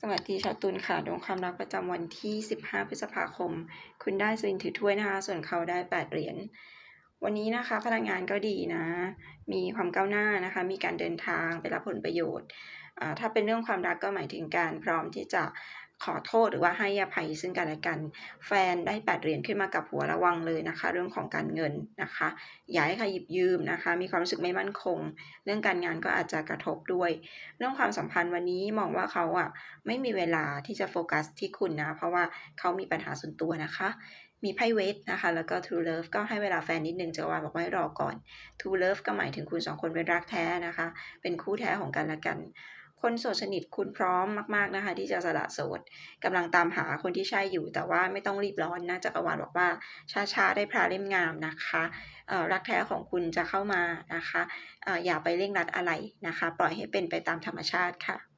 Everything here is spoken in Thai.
สวัสดีชาวตุลค่ะ ดวงความรักประจำวันที่ 15 พฤษภาคม คุณได้สวินถือถ้วยนะคะ ส่วนเขาได้ 8 เหรียญ วันนี้นะคะพลังงานก็ดีนะ มีความก้าวหน้านะคะ มีการเดินทางไปรับผลประโยชน์ ถ้าเป็นเรื่องความรักก็หมายถึงการพร้อมที่จะ ขอโทษหรือว่าให้อภัยซึ่งกันและกัน แฟนได้8เหรียญขึ้นมากับหัวระวังเลยนะคะ เรื่องของการเงินนะคะอย่าให้ใครหยิบยืมนะคะ มีความรู้สึกไม่มั่นคง เรื่องการงานก็อาจจะกระทบด้วย เรื่องความสัมพันธ์วันนี้มองว่าเขาอะไม่มีเวลาที่จะโฟกัสที่คุณนะ เพราะว่าเขามีปัญหาส่วนตัวนะคะมีไพ่เวทนะคะ แล้วก็ True Love ก็ให้เวลาแฟนนิดนึงจักรวาลบอกว่าให้รอก่อน True Love ก็หมายถึงคุณสองคนเป็นรักแท้นะคะ เป็นคู่แท้ของกันและกัน คนโสดสนิทคุณพร้อมมาก ๆนะคะ ที่จะสละโสดกำลังตามหาคนที่ใช่อยู่ แต่ว่าไม่ต้องรีบร้อนนะจักรวาลบอกว่าช้าๆได้พระเล่มงามนะคะรักแท้ของคุณจะเข้ามานะคะออย่าไปเร่งรัดอะไรนะคะ ปล่อยให้เป็นไปตามธรรมชาติค่ะ